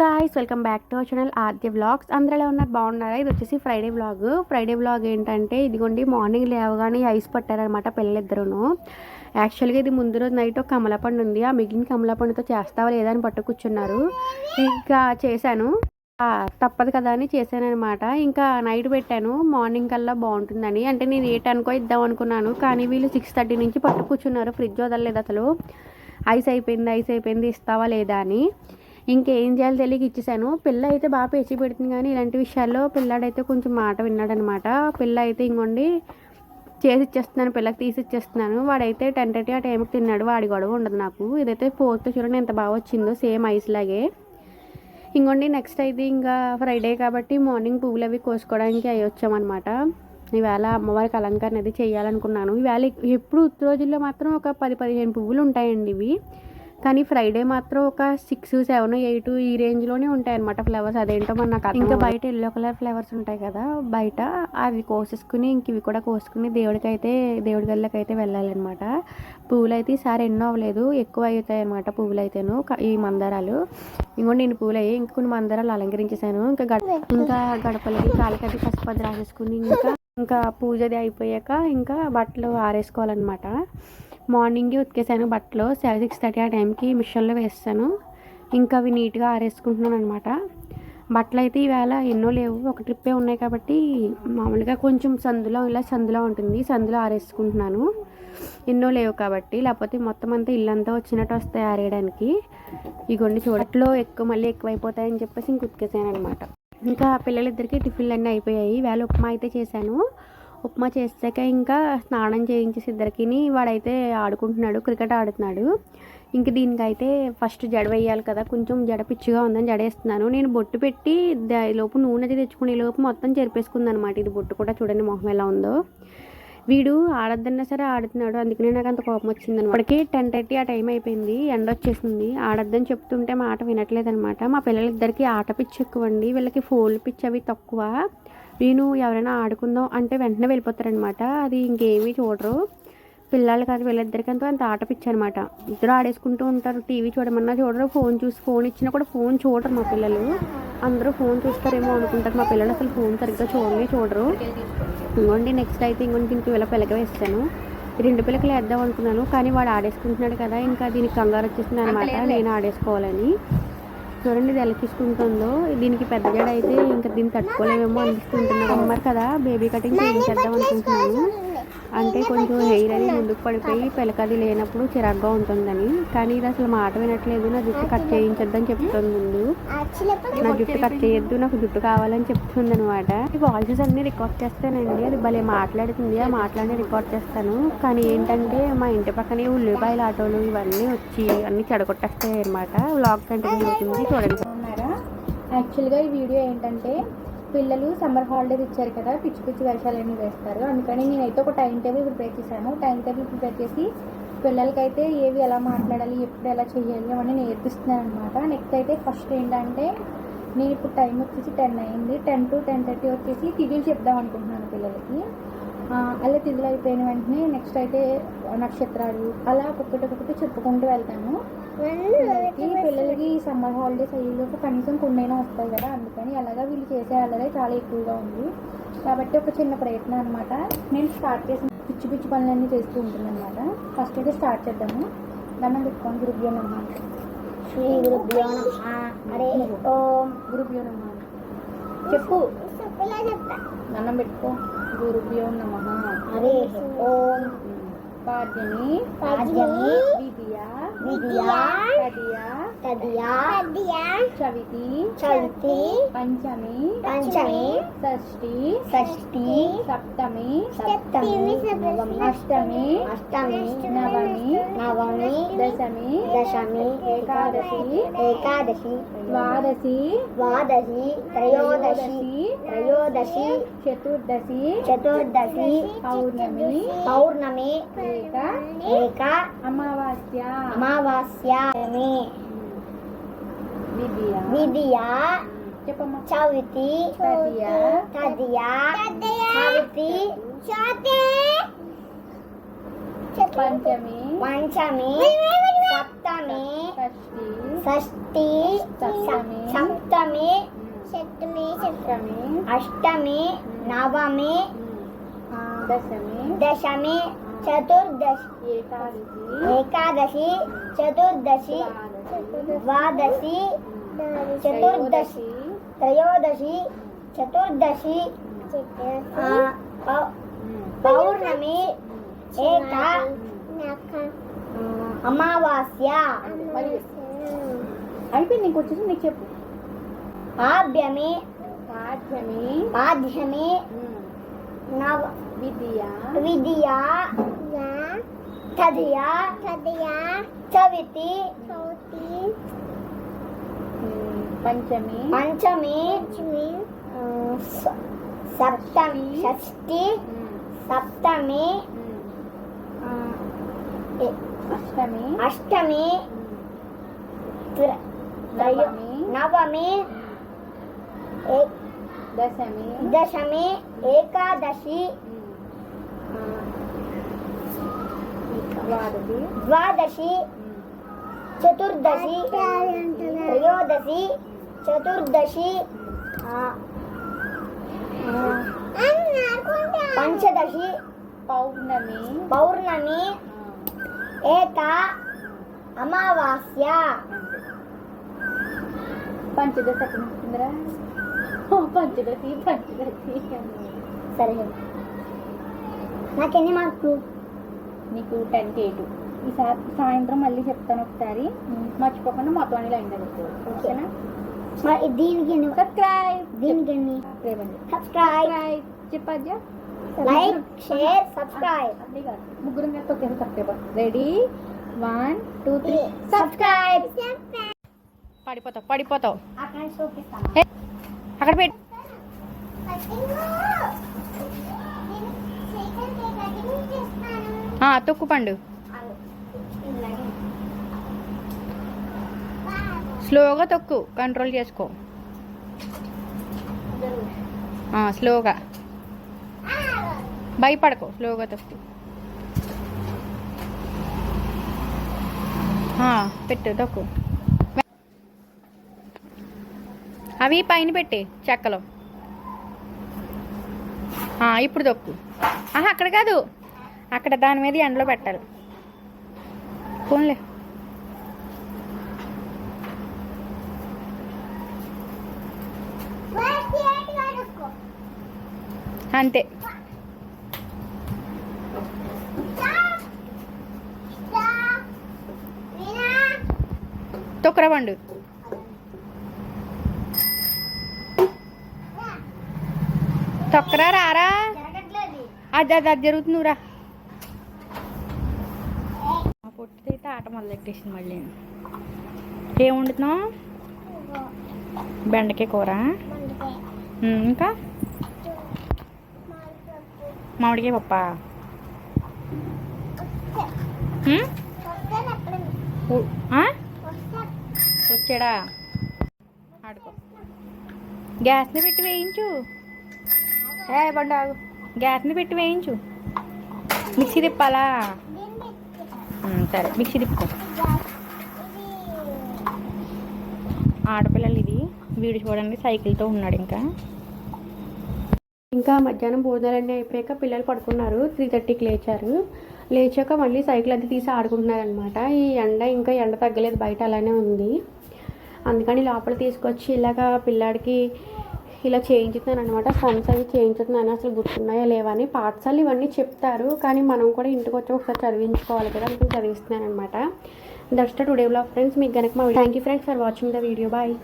Guys welcome back to our channel Aadya vlogs అందరూ ఉన్నారు బాగున్నారా? ఇది వచ్చేసి ఫ్రైడే వ్లాగ్ ఫ్రైడే వ్లాగ్ ఏంటంటే ఇదిగోండి మార్నింగ్ లేవగానే ఐస్ పట్టారనమాట పిల్లలిద్దరును. యాక్చువల్గా ఇది ముందు రోజు నైట్ ఒక కమలపండు ఉంది. ఆ మిగిలిన కమలపండుతో చేస్తావా లేదా అని పట్టు కూర్చున్నారు. ఇంకా చేశాను. తప్పదు కదా అని చేశాను అనమాట ఇంకా నైట్ పెట్టాను. మార్నింగ్ కల్లా బాగుంటుందని. అంటే నేను ఏ అనుకో ఇద్దాం అనుకున్నాను. కానీ వీళ్ళు సిక్స్ థర్టీ నుంచి పట్టు కూర్చున్నారు. ఫ్రిడ్జ్ వదలలేదు అసలు. ఐస్ అయిపోయింది ఐస్ అయిపోయింది. ఇస్తావా లేదా అని. ఇంకేం చేయాలో తెలియక ఇచ్చేసాను. పిల్ల అయితే బాగా పేచి పెడుతుంది కానీ ఇలాంటి విషయాల్లో పిల్లాడైతే కొంచెం మాట విన్నాడనమాట. పిల్ల అయితే ఇంకోండి చేసి ఇచ్చేస్తున్నాను పిల్లకి తీసి ఇచ్చేస్తున్నాను. వాడైతే టెన్ థర్టీ ఆ టైంకి తిన్నాడు. వాడి గొడవ ఉండదు నాకు. ఇదైతే ఫోర్త్ చూడండి ఎంత బాగా వచ్చిందో సేమ్ ఐస్ లాగే. ఇంకోండి నెక్స్ట్ అయితే ఇంకా ఫ్రైడే కాబట్టి మార్నింగ్ పువ్వులు అవి కోసుకోవడానికి అవి వచ్చామన్నమాట ఈవేళ అమ్మవారికి అలంకరణ అది చేయాలనుకున్నాను. ఈవేళ ఎప్పుడు ఉత్త రోజుల్లో మాత్రం ఒక పది పదిహేను పువ్వులు ఉంటాయండి ఇవి. కానీ ఫ్రైడే మాత్రం ఒక సిక్స్ సెవెన్ ఎయిట్ ఈ రేంజ్లోనే ఉంటాయి అనమాట ఫ్లవర్స్. అదేంటో మన నాకు ఇంకా బయట ఎల్లో కలర్ ఫ్లవర్స్ ఉంటాయి కదా బయట అవి కోసేసుకుని ఇంక ఇవి కూడా కోసుకుని దేవుడికి అయితే దేవుడి గల్లకి అయితే వెళ్ళాలన్నమాట. పువ్వులు అయితే ఈసారి ఎన్నో అవ్వలేదు ఎక్కువ అవుతాయి అనమాట పువ్వులు అయితేను ఈ మందారాలు. ఇంకోటి నేను పువ్వులు అయ్యి ఇంకా కొన్ని మందారాలు అలంకరించేసాను ఇంకా గడ ఇంకా గడపలకి కాళ్ళకి అది పసుపు అది రాసేసుకుని ఇంకా ఇంకా పూజది అయిపోయాక ఇంకా బట్టలు ఆరేసుకోవాలన్నమాట. మార్నింగే ఉతికేసాను బట్టలు సెవెన్ సిక్స్ థర్టీ ఆ టైంకి మిషన్లో వేస్తాను. ఇంకా అవి నీట్గా ఆరేసుకుంటున్నాను అనమాట బట్టలు అయితే ఈవేళ ఎన్నో లేవు ఒక ట్రిప్పే ఉన్నాయి కాబట్టి మామూలుగా కొంచెం సందులో ఇలా సందులో ఉంటుంది సందులో ఆరేసుకుంటున్నాను. ఎన్నో లేవు కాబట్టి లేకపోతే మొత్తం అంతా ఇల్లంతా వచ్చినట్టు వస్తాయి ఆరేయడానికి. ఇగోండి చూడట్లో ఎక్కువ మళ్ళీ ఎక్కువైపోతాయని చెప్పేసి ఇంక ఉతికేసాను అనమాట ఇంకా పిల్లలిద్దరికీ టిఫిన్లు అన్నీ అయిపోయాయి వేళ ఉప్మా అయితే చేశాను. ఉప్మా చేసాక ఇంకా స్నానం చేయించేసి ఇద్దరికిని వాడైతే ఆడుకుంటున్నాడు క్రికెట్ ఆడుతున్నాడు. ఇంక దీనికైతే ఫస్ట్ జడ వేయాలి కదా కొంచెం జడ పిచ్చిగా ఉందని జడేస్తున్నాను నేను బొట్టు పెట్టి లోపు నూనె అది తెచ్చుకునే లోపు మొత్తం చెరిపేసుకుంది అనమాట ఇది బొట్టు కూడా చూడండి మొహం ఎలా ఉందో. వీడు ఆడద్దన్నా సరే ఆడుతున్నాడు అందుకనే నాకు అంత కోపం వచ్చింది అనమాట ఇప్పటికే టెన్ థర్టీ ఆ టైం అయిపోయింది ఎండ వచ్చేసింది. ఆడద్దని చెప్తుంటే మాట వినట్లేదు అనమాట మా పిల్లలిద్దరికి ఆట పిచ్చి ఎక్కువ అండి వీళ్ళకి ఫోల్ పిచ్చి అవి తక్కువ. నేను ఎవరైనా ఆడుకుందాం అంటే వెంటనే వెళ్ళిపోతారనమాట అది ఇంకేమీ చూడరు. పిల్లలు కాదు వీళ్ళిద్దరికి అంతా అంత ఆట పిచ్చి అనమాట ఇద్దరు ఆడేసుకుంటూ ఉంటారు. టీవీ చూడమన్నా చూడరు. ఫోన్ చూసి ఫోన్ ఇచ్చినా కూడా ఫోన్ చూడరు మా పిల్లలు. అందరూ ఫోన్ చూస్తారేమో అనుకుంటారు. మా పిల్లలు అసలు ఫోన్ సరిగ్గా చూడనే చూడరు. ఇంకోండి నెక్స్ట్ అయితే ఇంకోటి దీనికి వీళ్ళ పిల్లక వేస్తాను. రెండు పిల్లకలు వేద్దాం అనుకున్నాను కానీ వాడు ఆడేసుకుంటున్నాడు కదా. ఇంకా దీనికి కంగారు వచ్చేసింది అనమాట నేను ఆడేసుకోవాలని. చూడండి ఇది ఎలా తీసుకుంటుందో. దీనికి పెద్ద జడ అయితే ఇంకా దీన్ని తట్టుకోలేమేమో అనిపిస్తుంటున్నాను అమ్మారు కదా బేబీ కటింగ్ చేయించేద్దాం అనుకుంటున్నాను. అంటే కొంచెం హెయిర్ అది ముందుకు పడిపోయి పిలకది లేనప్పుడు చిరాగ్గా ఉంటుందని. కానీ ఇది అసలు మాట వినట్లేదు. నా జుట్టు కట్ చేయించొద్దని చెప్తుంది ముందు. నా జుట్టు కట్ చేయొద్దు. నాకు జుట్టు కావాలని చెప్తుంది అనమాట ఈ వాయిసెస్ అన్ని రికార్డ్ చేస్తానండి. అది భలే మాట్లాడుతుంది. ఆ మాట్లాడి రికార్డ్ చేస్తాను. కానీ ఏంటంటే మా ఇంటి పక్కనే ఉల్లిపాయల ఆటోలు ఇవన్నీ వచ్చి అన్ని చెడగొట్టేస్తాయి అనమాట వ్లాగ్ కంటిన్యూ అవుతుంది చూడండి. యాక్చువల్గా ఈ వీడియో ఏంటంటే పిల్లలు సమ్మర్ హాలిడేస్ ఇచ్చారు కదా పిచ్చి పిచ్చి వేషాలన్నీ వేస్తారు. అందుకని నేనైతే ఒక టైం టేబుల్ ప్రిపేర్ చేశాను. టైం టేబుల్ ప్రిపేర్ చేసి పిల్లలకైతే ఏవి ఎలా మాట్లాడాలి ఎప్పుడు ఎలా చేయాలి అవన్నీ నేర్పిస్తున్నాను అనమాట నెక్స్ట్ అయితే ఫస్ట్ ఏంటంటే నేను ఇప్పుడు టైం వచ్చేసి టెన్ అయింది. టెన్ టు టెన్ థర్టీ వచ్చేసి తిథులు చెప్దాం అనుకుంటున్నాను పిల్లలకి. అలా తిథులు అయిపోయిన వెంటనే నెక్స్ట్ అయితే నక్షత్రాలు అలా ఒక్కొక్కటి ఒక్కొక్కటి చెప్పుకుంటూ వెళ్తాను. పిల్లలకి సమ్మర్ హాలిడేస్ అయ్యేలోపు కనీసం కొన్నైనా వస్తాయి కదా అందుకని అలాగా వీళ్ళు చేసే అల్లరే చాలా ఎక్కువగా ఉంది. కాబట్టి ఒక చిన్న ప్రయత్నం అనమాట నేను స్టార్ట్ చేసిన పిచ్చి పిచ్చి పనులన్నీ చేస్తూ ఉంటుంది అనమాట ఫస్ట్ అయితే స్టార్ట్ చేద్దాము. దండం పెట్టుకోండి. గురుభ్యో నమ. శ్రీ గురుభ్యో నమః. హరే ఓం గురుభ్యో నమ. చెప్పు. దండం పెట్టుకో. గురుభ్యో నమ. హరే ఓం. పాద్యని పాద్యమి విద్య విద్య తదియ తదియా చవితి చవితి పంచమి పంచమి షష్ఠి షష్ఠి సప్తమి సప్తమి అష్టమి అష్టమి నవమి నవమి దశమి దశమి ఏకాదశి ఏకాదశి ద్వాదశి ద్వాదశి త్రయోదశి త్రయోదశి చతుర్దశి చతుర్దశి పౌర్ణమి పౌర్ణమి ఏక ఏక అమావాస్య అమావాస్యామి విద్య చవితి తదియ చవితి పంచమి పంచమి సప్తమి షష్ఠి సప్తమి. సప్తమి సప్తమి అష్టమి నవమి దశమి దశమి చతుర్దశి ఏకాదశి చతుర్దశి ద్వాదశి చతుర్దశి త్రయోదశి చతుర్దశి పౌర్ణమి ఏక అమావాస్య. అయిపోయింది నీకు వచ్చేసి నీకు చెప్పు. ఆభ్యమి పాఠ్యమి పాఠ్యమి నవ విద్య. విద్య తదియ చవితి ఉమ్, పంచమి. పంచమి స- సప్తమి షష్ఠి. సప్తమి అష్టమి. అష్టమి నవమి. నవమి ఏ- దశమి దశమి ఏకాదశి ఉమ్, ఆ, ద్వాదశి ద్వాదశి ఉమ్, చతుర్దశి త్రయోదశి చతుర్దశి ఆ, ఆ, పంచదశి. పంచదశ సరే నాకెన్ని మార్కులు? నీకు టెన్కి ఎయిట్. ఈసారి సాయంత్రం మళ్ళీ చెప్తాను ఒకసారి. మర్చిపోకుండా మొత్తం అన్ని లైన్ ఓకేనా? దీనికి ఎన్ని సబ్స్క్రైబ్. దీనికి ఎన్ని? సబ్స్క్రైబ్. చెప్పద్యా లైక్ షేర్ సబ్స్క్రైబ్. ముగ్గురు మీద ఒకేసారి subscribe ready? One two three. Subscribe. పడిపోతావు పడిపోతావు. చూపిస్తాను. అక్కడ పెట్టు తొక్కు పండు. స్లోగా తొక్కు కంట్రోల్ చేసుకో. స్లోగా. భయపడకు స్లోగా తొక్కు. పెట్టు తొక్కు. అవి పైన పెట్టి చెక్కలో. ఇప్పుడు తొక్కు. ఆహా అక్కడ కాదు. అక్కడ దాని మీద ఎండలో పెట్టాలి. పోన్లే. అంతే. తొక్కరా తొక్కరా రారా? అది అది అది జరుగుతుందిరా. పొట్టిదైతే ఆట మొదలెట్టేసింది మళ్ళీ. ఏం వండుతున్నావు? బెండకాయ కూర? ఇంకా? మామిడికాయ పప్ప? వచ్చాడా? ఆడుకో. గ్యాస్ని పెట్టి వేయించు. ఏ బండి ఆగు. గ్యాస్ని పెట్టి వేయించు. మిక్సీ తిప్పాలా? సరే మిక్సీ తిప్పుకో. ఆడపిల్లలు ఇది. వీడు చూడండి సైకిల్తో ఉన్నాడు ఇంకా. ఇంకా మధ్యాహ్నం భోజనాలన్నీ అయిపోయాక పిల్లలు పడుకున్నారు. త్రీ థర్టీకి లేచారు. లేచాక మళ్ళీ సైకిల్ అది తీసి ఆడుకుంటున్నారు అనమాట ఈ ఎండ ఇంకా ఎండ తగ్గలేదు. బయట అలానే ఉంది. అందుకని లోపల తీసుకొచ్చి ఇలాగా పిల్లాడికి ఇలా చేయించుతున్నాను అనమాట సన్స్ అవి చేయించుతున్నాను. అసలు గుర్తున్నాయా లేవా అని పాఠశాల ఇవన్నీ చెప్తారు. కానీ మనం కూడా ఇంటికి వచ్చి ఒకసారి చదివించుకోవాలి కదా అందుకని చదివిస్తున్నాను అనమాట దట్స్ టుడే బ్లాగ్ ఫ్రెండ్స్ మీకు కనుక మా thank you friends for watching the video bye